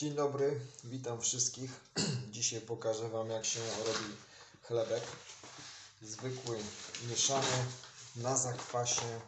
Dzień dobry, witam wszystkich. Dzisiaj pokażę Wam jak się robi chlebek. Zwykły, mieszany na zakwasie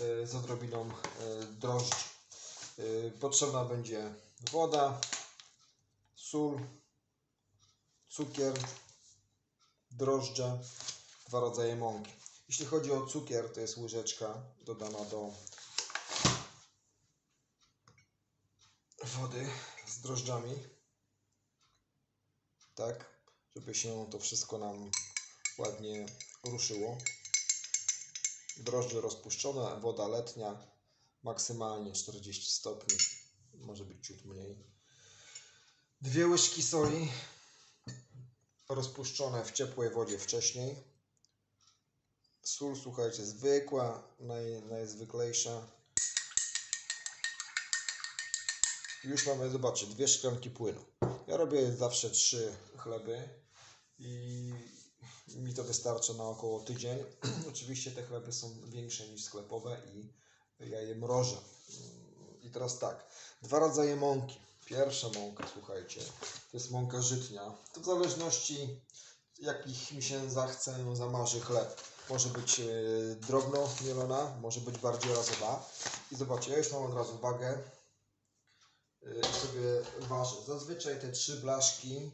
e, z odrobiną e, drożdży. Potrzebna będzie woda, sól, cukier, drożdże, dwa rodzaje mąki. Jeśli chodzi o cukier, to jest łyżeczka dodana do wody z drożdżami. Tak, żeby się to wszystko nam ładnie ruszyło. Drożdże rozpuszczone, woda letnia, maksymalnie 40 stopni, może być ciut mniej. Dwie łyżki soli rozpuszczone w ciepłej wodzie wcześniej. Sól, słuchajcie, zwykła, naj, najzwyklejsza. Już mamy, zobaczcie, dwie szklanki płynu. Ja robię zawsze trzy chleby i mi to wystarcza na około tydzień. Oczywiście te chleby są większe niż sklepowe i ja je mrożę. I teraz tak, dwa rodzaje mąki. Pierwsza mąka, słuchajcie, to jest mąka żytnia. To w zależności jakich mi się zachce, zamarzy chleb. Może być e, drobno mielona, może być bardziej razowa. I zobaczcie, ja już mam od razu wagę sobie ważę. Zazwyczaj te trzy blaszki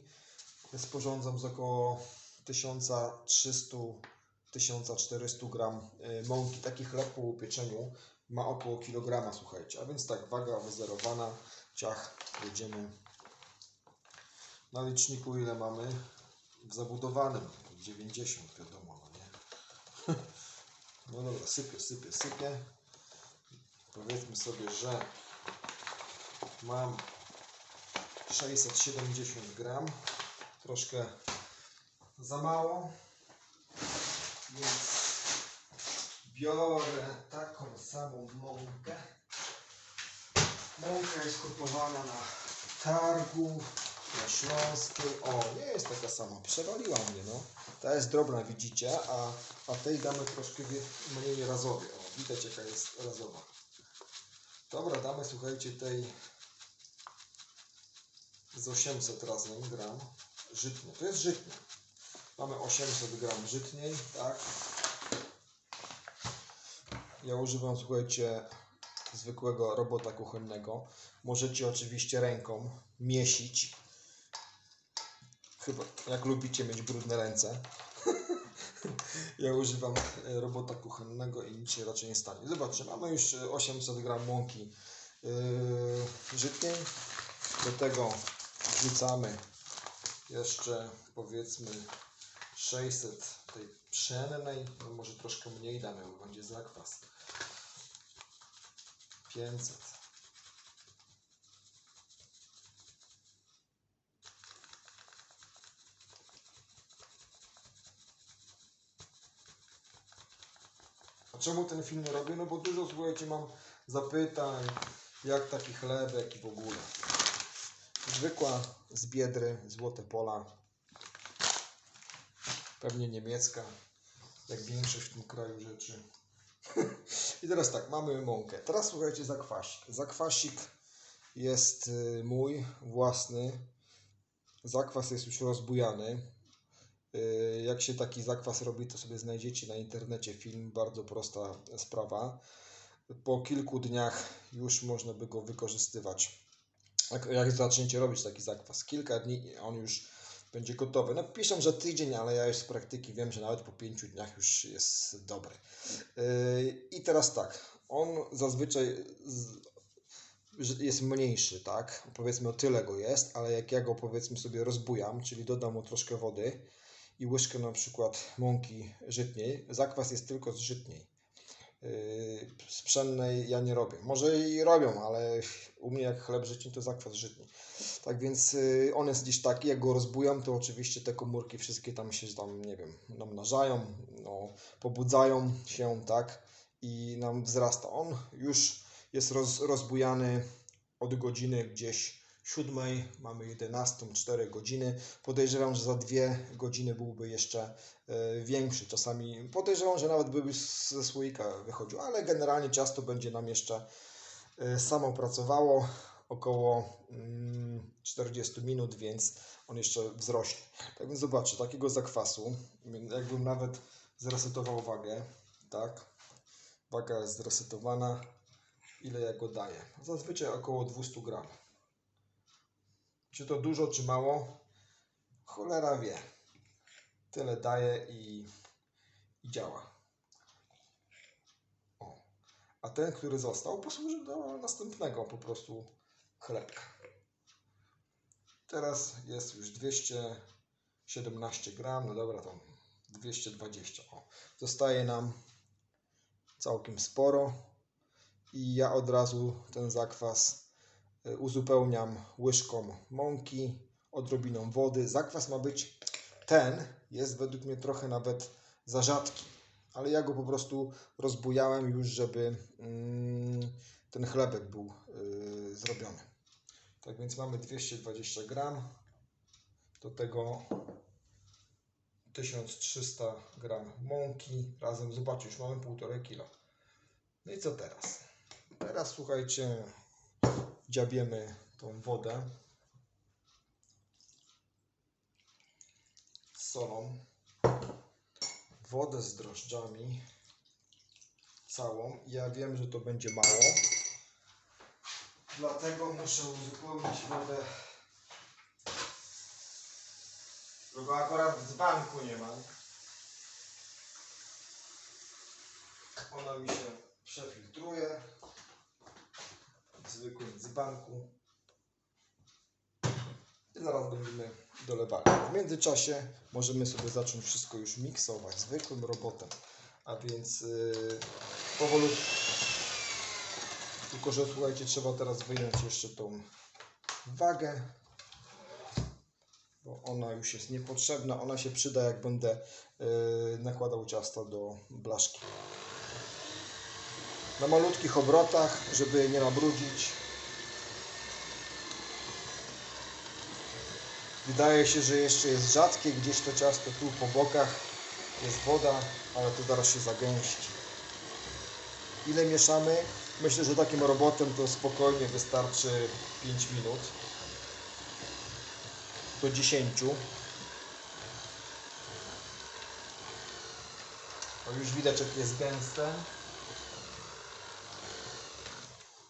sporządzam z około 1300-1400 gram y, mąki. Taki chleb po upieczeniu ma około kilograma, słuchajcie. A więc tak, waga wyzerowana, ciach, jedziemy. Na liczniku ile mamy? W zabudowanym 90 wiadomo, no nie? No dobra, sypię, sypię, sypię. Powiedzmy sobie, że mam 670 gram. Troszkę za mało. Więc biorę taką samą mąkę. Mąka jest kupowana na targu na Śląskiej o nie jest taka sama. Przewaliła mnie no. Ta jest drobna widzicie a, a tej damy troszkę mniej razowej o widać jaka jest razowa. Dobra damy słuchajcie tej z 800 razem gram żytnie. To jest żytnie. Mamy 800 gram żytniej, tak. Ja używam, słuchajcie, zwykłego robota kuchennego. Możecie oczywiście ręką miesić. Chyba, jak lubicie mieć brudne ręce. ja używam e, robota kuchennego i nic się raczej nie stanie. Zobaczcie, mamy już e, 800 gram mąki yy, żytniej. Do tego wrzucamy jeszcze powiedzmy 600 tej pszennej, no może troszkę mniej damy, bo będzie zakwas. 500. A czemu ten film robię? No bo dużo, słuchajcie, mam zapytań, jak taki chlebek i w ogóle. Zwykła z Biedry, Złote Pola. Pewnie niemiecka, jak większość w tym kraju rzeczy. I teraz tak, mamy mąkę. Teraz słuchajcie, zakwasik. Zakwasik jest y, mój własny. Zakwas jest już rozbujany. Y, Jak się taki zakwas robi, to sobie znajdziecie na internecie film. Bardzo prosta sprawa. Po kilku dniach już można by go wykorzystywać jak, jak zaczniecie robić taki zakwas, kilka dni i on już będzie gotowy. No piszą, że tydzień, ale ja już z praktyki wiem, że nawet po pięciu dniach już jest dobry. Yy, I teraz tak, on zazwyczaj jest mniejszy, tak? Powiedzmy o tyle go jest, ale jak ja go powiedzmy sobie rozbujam, czyli dodam mu troszkę wody i łyżkę na przykład mąki żytniej, zakwas jest tylko z żytniej. Z pszennej ja nie robię. Może i robią, ale u mnie jak chleb żytni to zakwas żytni. Tak więc yy, on jest gdzieś taki, jak go rozbujam, to oczywiście te komórki wszystkie tam się tam, nie wiem, namnażają, no, pobudzają się, tak, i nam wzrasta. On już jest roz, rozbujany od godziny gdzieś siódmej, mamy 11, 4 godziny. Podejrzewam, że za dwie godziny byłby jeszcze e, większy. Czasami podejrzewam, że nawet by ze słoika wychodził, ale generalnie ciasto będzie nam jeszcze e, samo pracowało około mm, 40 minut, więc on jeszcze wzrośnie. Tak więc zobaczcie, takiego zakwasu, jakbym nawet zresetował wagę, tak, waga jest zresetowana, ile ja go daję? Zazwyczaj około 200 gram. Czy to dużo, czy mało? Cholera wie. Tyle daje i, i działa. O. A ten, który został, posłuży do następnego po prostu chlebka. Teraz jest już 217 gram, no dobra, to 220. O. Zostaje nam całkiem sporo i ja od razu ten zakwas uzupełniam łyżką mąki, odrobiną wody. Zakwas ma być ten, jest według mnie trochę nawet za rzadki, ale ja go po prostu rozbujałem już, żeby mm, ten chlebek był y, zrobiony. Tak więc mamy 220 gram, do tego 1300 gram mąki, razem zobaczcie, już mamy 1,5 kg. No i co teraz? Teraz słuchajcie, dziabiemy tą wodę. Z solą, wodę z drożdżami. Całą. Ja wiem, że to będzie mało, dlatego muszę uzupełnić wodę, którego akurat z banku nie mam. Ona mi się przefiltruje zwykłym dzbanku. I zaraz będziemy dolewali. W międzyczasie możemy sobie zacząć wszystko już miksować zwykłym robotem. A więc yy, powolutku. Tylko, że słuchajcie, trzeba teraz wyjąć jeszcze tą wagę, bo ona już jest niepotrzebna. Ona się przyda, jak będę yy, nakładał ciasta do blaszki na malutkich obrotach, żeby nie nabrudzić. Wydaje się, że jeszcze jest rzadkie, gdzieś to ciasto tu po bokach jest woda, ale to zaraz się zagęści. Ile mieszamy? Myślę, że takim robotem to spokojnie wystarczy 5 minut do 10. O, już widać, jak jest gęste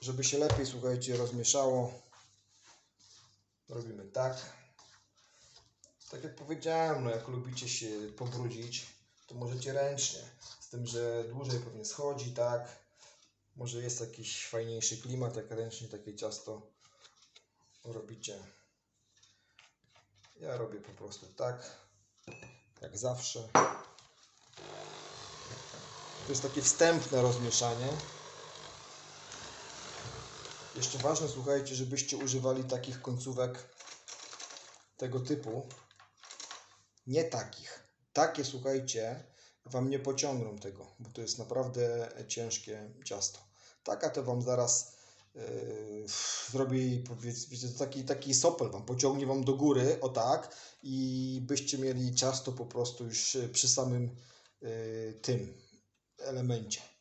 żeby się lepiej, słuchajcie, rozmieszało, robimy tak. Tak jak powiedziałem, no jak lubicie się pobrudzić, to możecie ręcznie. Z tym, że dłużej pewnie schodzi, tak. Może jest jakiś fajniejszy klimat, jak ręcznie takie ciasto robicie. Ja robię po prostu tak, jak zawsze. To jest takie wstępne rozmieszanie. Jeszcze ważne, słuchajcie, żebyście używali takich końcówek tego typu. Nie takich. Takie, słuchajcie, Wam nie pociągną tego, bo to jest naprawdę ciężkie ciasto. Taka to Wam zaraz yy, zrobi, wiecie, taki, taki sopel Wam pociągnie Wam do góry, o tak, i byście mieli ciasto po prostu już przy samym yy, tym elemencie.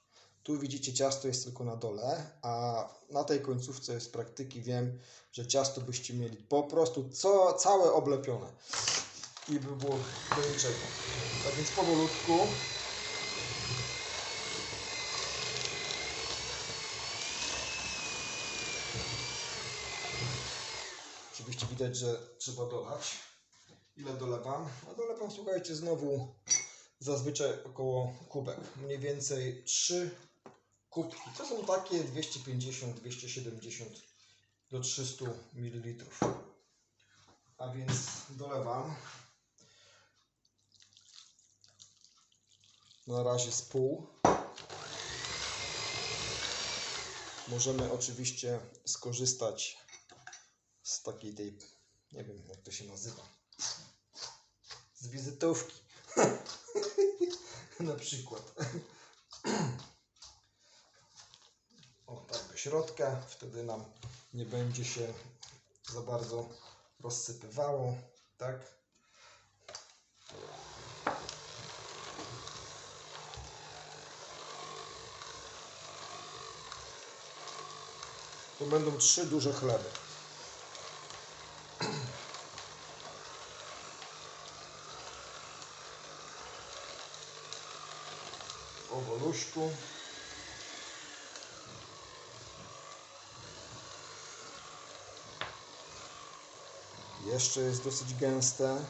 Tu widzicie ciasto jest tylko na dole, a na tej końcówce z praktyki wiem, że ciasto byście mieli po prostu co, całe oblepione i by było do niczego. Tak więc powolutku Oczywiście widać, że trzeba dolać. Ile dolewam? No dolewam, słuchajcie, znowu zazwyczaj około kubek. Mniej więcej 3 kubki. To są takie 250, 270 do 300 ml. A więc dolewam. Na razie z pół. Możemy oczywiście skorzystać z takiej tej, nie wiem jak to się nazywa, z wizytówki. Na przykład. środka, wtedy nam nie będzie się za bardzo rozsypywało, tak? Tu będą trzy duże chleby. Powoluśku. Jeszcze jest dosyć gęste,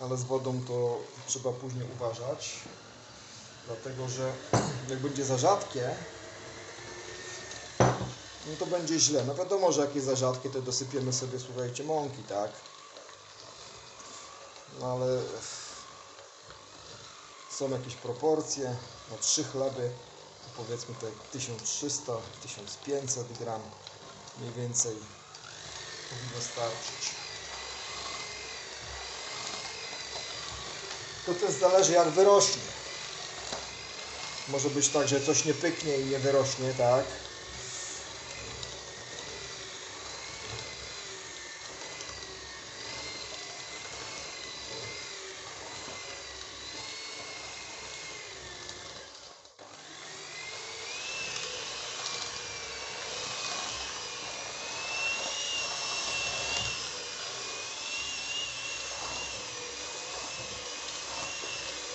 ale z wodą to trzeba później uważać, dlatego że jak będzie za rzadkie, no to będzie źle. No wiadomo, że jak jest za rzadkie, to dosypiemy sobie, słuchajcie, mąki, tak? No ale są jakieś proporcje. Na trzy chleby powiedzmy tak 1300-1500 gram mniej więcej powinno starczyć. To też zależy jak wyrośnie. Może być tak, że coś nie pyknie i nie wyrośnie, tak?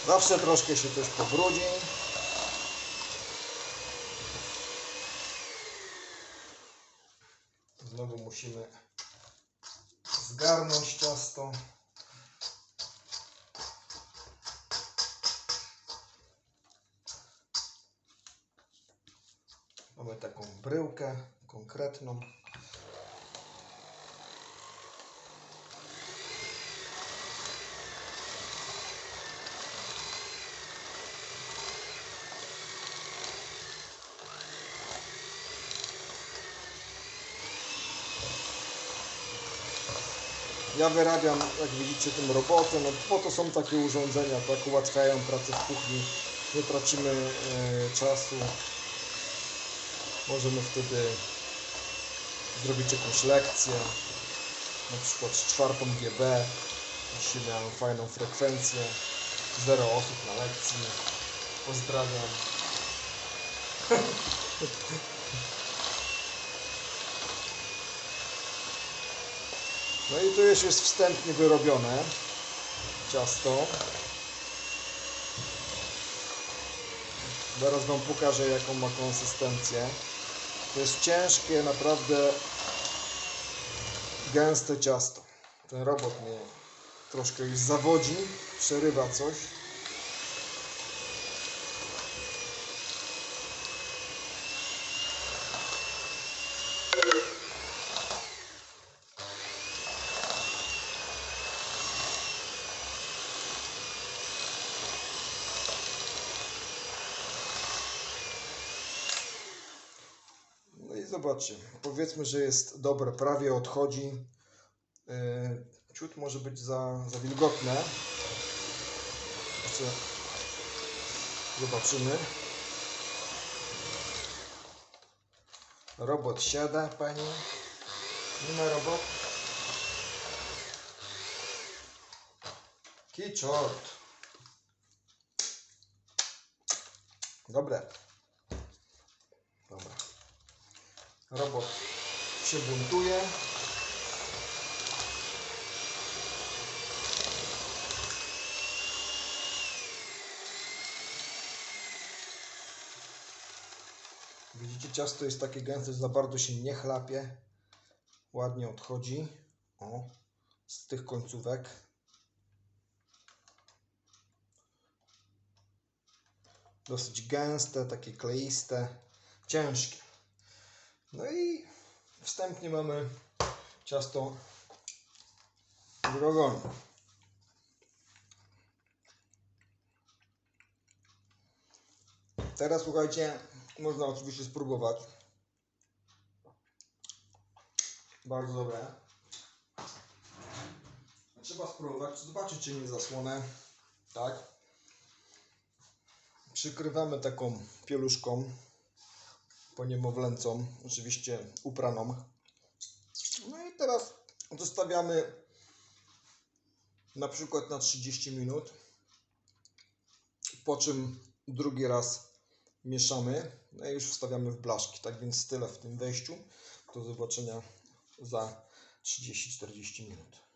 Zawsze troszkę się też pobrudzi. Znowu musimy zgarnąć ciasto. Mamy taką bryłkę konkretną. Ja wyrabiam, jak widzicie, tym robotę, no po to są takie urządzenia, tak ułatwiają pracę w kuchni, nie tracimy e, czasu. Możemy wtedy zrobić jakąś lekcję, na przykład czwartą GB. Dzisiaj miałem fajną frekwencję, zero osób na lekcji. Pozdrawiam. No i tu już jest wstępnie wyrobione ciasto. Zaraz Wam pokażę jaką ma konsystencję. To jest ciężkie, naprawdę gęste ciasto. Ten robot mnie troszkę już zawodzi, przerywa coś. No i zobaczcie, powiedzmy, że jest dobre, prawie odchodzi. Yy, ciut może być za, za wilgotne. Jeszcze zobaczymy. Robot siada, pani. Nie ma robot. Kiczort. Dobre. Dobra. Robot się buntuje. Widzicie, ciasto jest takie gęste, za bardzo się nie chlapie. Ładnie odchodzi. O, z tych końcówek. Dosyć gęste, takie kleiste, ciężkie. No i wstępnie mamy ciasto zrobione. Teraz słuchajcie, można oczywiście spróbować. Bardzo dobre. Trzeba spróbować, zobaczyć czy nie zasłonę. Tak. Przykrywamy taką pieluszką poniemowlęcą, oczywiście upraną. No i teraz zostawiamy na przykład na 30 minut, po czym drugi raz mieszamy, no i już wstawiamy w blaszki. Tak więc tyle w tym wejściu. Do zobaczenia za 30-40 minut.